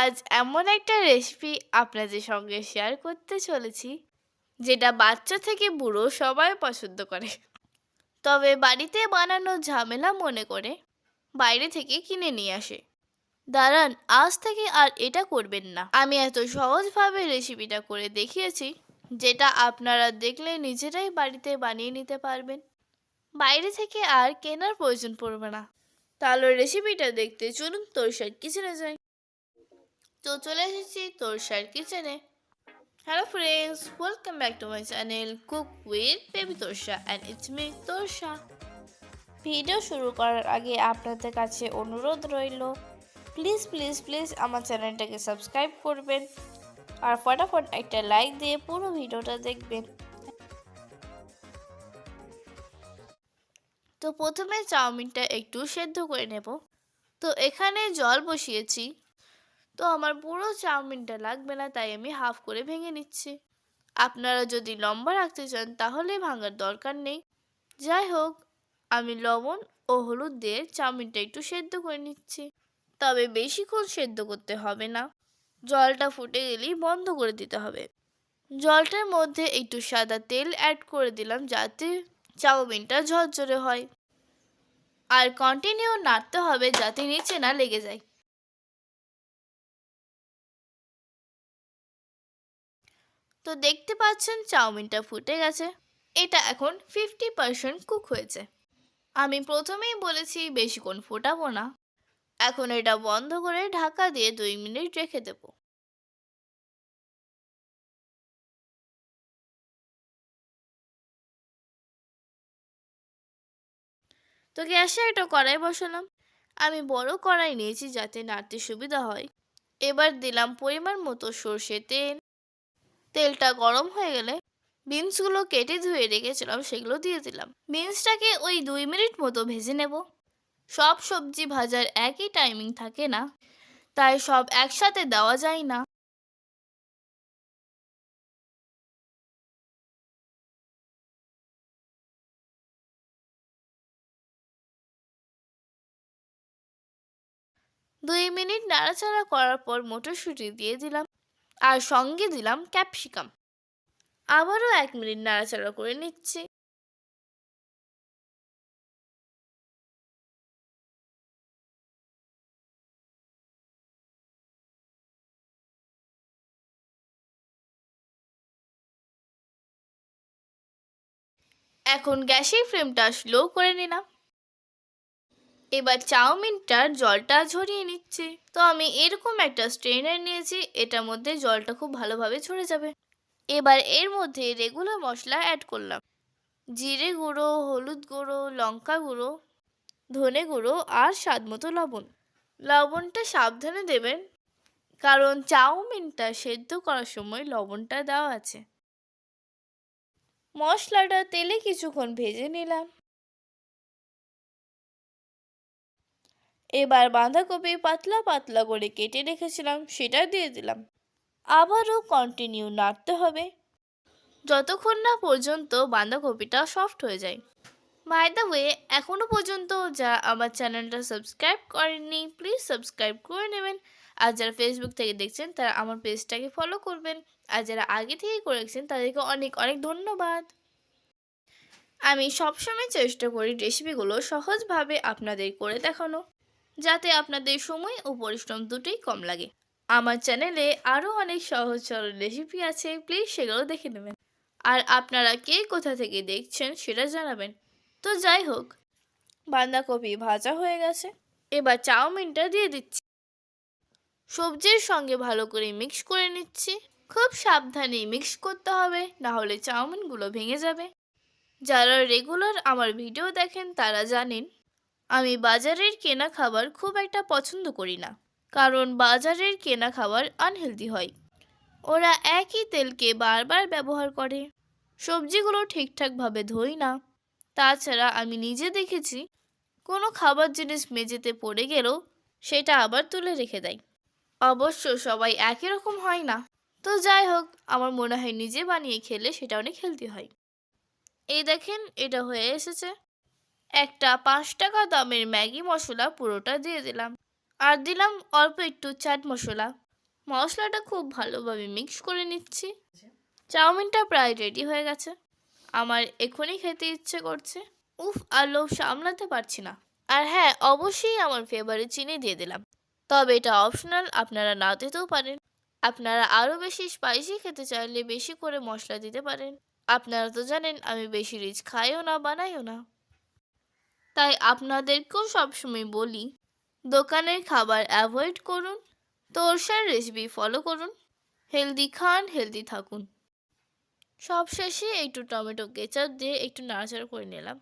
আজ এমন একটা রেসিপি আপনাদের সঙ্গে শেয়ার করতে চলেছি, যেটা বাচ্চা থেকে বুড়ো সবাই পছন্দ করে। তবে বাড়িতে বানানো ঝামেলা মনে করে বাইরে থেকে কিনে নিয়ে আসে। দাঁড়ান, আজ থেকে আর এটা করবেন না। আমি এত সহজভাবে রেসিপিটা করে দেখিয়েছি, যেটা আপনারা দেখলে নিজেরাই বাড়িতে বানিয়ে নিতে পারবেন। বাইরে থেকে আর কেনার প্রয়োজন পড়বে না। তাহলে রেসিপিটা দেখতে চলুন তোর সার কিছু না যাই। তো চলে এসেছি তোরসার কিচেনে hello friends welcome back to my channel cook with baby Torsa and it's me Torsa. Video শুরু করার আগে আপনাদের কাছে অনুরোধ রইল প্লিজ প্লিজ প্লিজ আমার চ্যানেলটাকে সাবস্ক্রাইব করবেন আর ফটাফট একটা লাইক দিয়ে পুরো ভিডিওটা দেখবেন। তো প্রথমে চাউমিনটা একটু সেদ্ধ করে নেব। তো এখানে জল বসিয়েছি। তো আমার পুরো চাউমিনটা লাগবে না, তাই আমি হাফ করে ভেঙে নিচ্ছি। আপনারা যদি লম্বা রাখতে চান, তাহলে ভাঙার দরকার নেই। যাই হোক, আমি লবণ ও হলুদ দিয়ে চাউমিনটা একটু সেদ্ধ করে নিচ্ছি। তবে বেশিক্ষণ সেদ্ধ করতে হবে না। জলটা ফুটে গেলেই বন্ধ করে দিতে হবে। জলটার মধ্যে একটু সাদা তেল অ্যাড করে দিলাম, যাতে চাউমিনটা ঝরঝরে হয়। আর কন্টিনিউ নাড়তে হবে যাতে নিচে না লেগে যায়। তো দেখতে পাচ্ছেন চাউমিনটা ফুটে গেছে। এটা এখন ফিফটি পার্সেন্ট কুক হয়েছে। আমি প্রথমেই বলেছি বেশিক্ষণ ফোটাবো না। এখন এটা বন্ধ করে ঢাকা দিয়ে দুই মিনিট রেখে দেবো। তো গ্যাসে একটা কড়াই বসালাম। আমি বড় কড়াই নিয়েছি যাতে নাড়তে সুবিধা হয়। এবার দিলাম পরিমাণ মতো সর্ষে তেল তেলটা গরম হয়ে গেলে বিনসগুলো কেটে ধুয়ে রেখেছিলাম, সেগুলো দিয়ে দিলাম। বিনসটাকে ওই দুই মিনিট মতো ভেজে নেব। সব সবজি ভাজার একই টাইমিং থাকে না, তাই সব একসাথে দেওয়া যায় না। দুই মিনিট নাড়াচাড়া করার পর মটরশুঁটি দিয়ে দিলাম। আর সঙ্গে দিলাম ক্যাপসিকাম। আবারও এক মিনিট নাড়াচাড়া করে নিচ্ছি। এখন গ্যাসের ফ্লেমটা স্লো করে নিলাম। এবার চাউমিনটার জলটা ঝরিয়ে নিচ্ছি। তো আমি এরকম একটা স্ট্রেনার নিয়েছি, এটার মধ্যে জলটা খুব ভালোভাবে ঝরে যাবে। এবার এর মধ্যে রেগুলার মশলা অ্যাড করলাম। জিরে গুঁড়ো, হলুদ গুঁড়ো, লঙ্কা গুঁড়ো, ধনে গুঁড়ো আর স্বাদ মতো লবণ। লবণটা সাবধানে দেবেন, কারণ চাউমিনটা সেদ্ধ করার সময় লবণটা দেওয়া আছে। মশলাটা তেলে কিছুক্ষণ ভেজে নিলাম। এবার বাঁধাকপি পাতলা পাতলা করে কেটে রেখেছিলাম, সেটা দিয়ে দিলাম। আবারও কন্টিনিউ নাড়তে হবে। যতক্ষণ না পর্যন্ত বাঁধাকপিটা সফট হয়ে যায়। বাই দ্য ওয়ে এখনও পর্যন্ত যারা আমার চ্যানেলটা সাবস্ক্রাইব করেননি প্লিজ সাবস্ক্রাইব করে নেবেন। আর যারা ফেসবুক থেকে দেখছেন, তারা আমার পেজটাকে ফলো করবেন। আর যারা আগে থেকে করেছেন তাদেরকে অনেক অনেক ধন্যবাদ। আমি সবসময় চেষ্টা করি রেসিপিগুলো সহজভাবে আপনাদের করে দেখানো। যাতে আপনাদের সময় ও পরিশ্রম দুটোই কম লাগে। আমার চ্যানেলে আরও অনেক সহজ সরল রেসিপি আছে প্লিজ সেগুলো দেখে নেবেন। আর আপনারা কে কোথা থেকে দেখছেন সেটা জানাবেন। তো যাই হোক, বাঁধাকপি ভাজা হয়ে গেছে। এবার চাউমিনটা দিয়ে দিচ্ছি। সবজির সঙ্গে ভালো করে মিক্স করে নিচ্ছি। খুব সাবধানে মিক্স করতে হবে, না হলে চাউমিনগুলো ভেঙে যাবে। যারা রেগুলার আমার ভিডিও দেখেন তারা জানেন আমি বাজারের কেনা খাবার খুব একটা পছন্দ করি না, কারণ বাজারের কেনা খাবার আনহেলদি হয়। ওরা একই তেলকে বারবার ব্যবহার করে। সবজিগুলো ঠিকঠাকভাবে ধোই না। তাছাড়া আমি নিজে দেখেছি, কোনো খাবার জিনিস মেঝেতে পড়ে গেলেও সেটা আবার তুলে রেখে দেয়। অবশ্য সবাই একই রকম হয় না। তো যাই হোক, আমার মনে হয় নিজে বানিয়ে খেলে সেটা অনেক হেলদি হয়। এই দেখেন, এটা হয়ে এসেছে। একটা পাঁচ টাকা দামের ম্যাগি মশলা পুরোটা দিয়ে দিলাম। আর দিলাম অল্প একটু চাট মশলা। মশলাটা খুব ভালোভাবে মিক্স করে নিচ্ছি। চাউমিনটা প্রায় রেডি হয়ে গেছে। আমার এখনই খেতে ইচ্ছে করছে। উফ, আর লোভ সামলাতে পারছি না। আর হ্যাঁ অবশ্যই আমার ফেভারিট চিনি দিয়ে দিলাম। তবে এটা অপশনাল আপনারা না দিতেও পারেন। আপনারা আরও বেশি স্পাইসি খেতে চাইলে বেশি করে মশলা দিতে পারেন। আপনারা তো জানেন, আমি বেশি রিচ খাইও না, বানাইও না। তাই আপনাদেরকেও সবসময় বলি, দোকানের খাবার অ্যাভয়েড করুন, তোরসার রেসিপি ফলো করুন হেলদি খান হেলদি থাকুন। সব শেষে একটু টমেটো কেচাপ দিয়ে একটু নাড়াচাড়া করে নিলাম।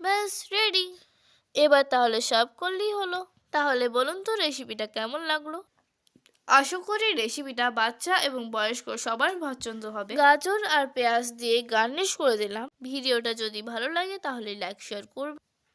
ব্যাস রেডি এবার তাহলে সার্ভ করলেই হলো। তাহলে বলুন তো রেসিপিটা কেমন লাগল? আশা করি রেসিপিটা বাচ্চা এবং বয়স্ক সবার পছন্দ হবে। গাজর আর পেঁয়াজ দিয়ে গার্নিশ করে দিলাম। ভিডিওটা যদি ভালো লাগে তাহলে লাইক শেয়ার করবে